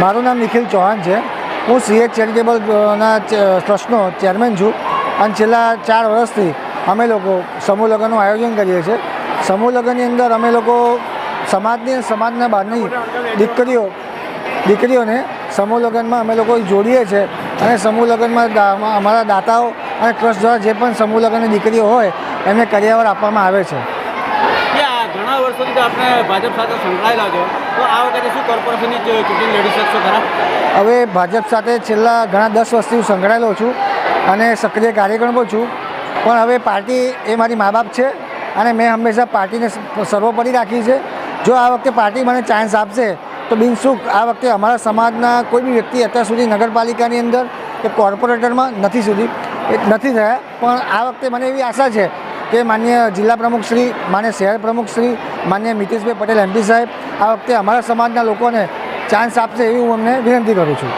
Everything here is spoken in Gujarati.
મારું નામ નિખિલ ચૌહાણ છે. હું સીએચ ચેરિટેબલ ના ટ્રસ્ટનો ચેરમેન છું. અને છેલ્લા ચાર વર્ષથી અમે લોકો સમૂહ લગ્નનું આયોજન કરીએ છીએ. સમૂહ લગ્નની અંદર અમે લોકો સમાજની, સમાજના બહારની દીકરીઓ, દીકરીઓને સમૂહ લગ્નમાં અમે લોકો જોડીએ છીએ. અને સમૂહ લગ્નમાં અમારા દાતાઓ અને ટ્રસ્ટ દ્વારા જે પણ સમૂહ લગ્નની દીકરીઓ હોય, એમને કરિયાવર આપવામાં આવે છે. ઘણા વર્ષોથી આપણે ભાજપ સાથે સંકળાયેલા છો. તો આ વખતે શું કોર્પોરેશનની ચૂંટણી લડી શકશો ખરા? હવે ભાજપ સાથે છેલ્લા ઘણા દસ વર્ષથી હું સંકળાયેલો છું અને સક્રિય કાર્યક્રમ પણ છું. પણ હવે પાર્ટી એ મારી મા બાપ છે અને મેં હંમેશા પાર્ટીને સર્વોપરી રાખી છે. જો આ વખતે પાર્ટી મને ચાન્સ આપશે, તો બિનસુખ આ વખતે અમારા સમાજના કોઈ બી વ્યક્તિ અત્યાર સુધી નગરપાલિકાની અંદર કે કોર્પોરેટરમાં નથી સુધી નથી થયા. પણ આ વખતે મને એવી આશા છે કે માન્ય જિલ્લા પ્રમુખશ્રી માન્ય શહેર પ્રમુખશ્રી માન્ય મિતેશભાઈ પટેલ એમપી સાહેબ, આ વખતે અમારા સમાજના લોકોને ચાન્સ આપશે એવી હું અમને વિનંતી કરું છું.